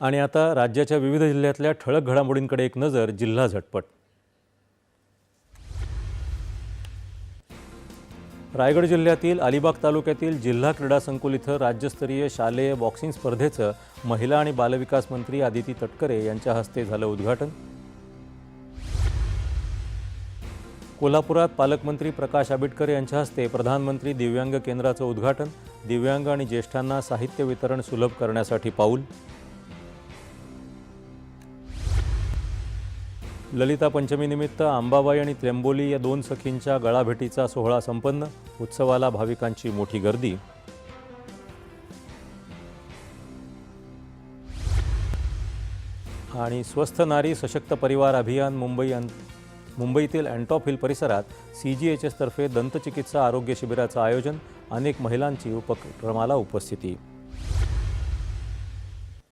आणि आता राज्याच्या विविध जिल्ह्यातल्या ठळक घडामोडींकडे एक नजर जिल्हा झटपट. रायगड जिल्ह्यातील अलिबाग तालुक्यातील जिल्हा क्रीडा संकुल इथं राज्यस्तरीय शालेय बॉक्सिंग स्पर्धेचं महिला आणि बालविकास मंत्री आदिती तटकरे यांच्या हस्ते झालं उद्घाटन. कोल्हापुरात पालकमंत्री प्रकाश आंबेडकर यांच्या हस्ते प्रधानमंत्री दिव्यांग केंद्राचं उद्घाटन. दिव्यांग आणि ज्येष्ठांना साहित्य वितरण सुलभ करण्यासाठी पाऊल. ललिता पंचमीनिमित्त अंबाबाई आणि त्र्यंबोली या दोन सखींच्या गळाभेटीचा सोहळा संपन्न. उत्सवाला भाविकांची मोठी गर्दी. आणि स्वस्थ नारी सशक्त परिवार अभियान मुंबई अं मुंबईतील अँटॉप हिल परिसरात सी जी एच एसतर्फे दंतचिकित्सा आरोग्य शिबिराचं आयोजन. अनेक महिलांची उपक्रमाला उपस्थिती.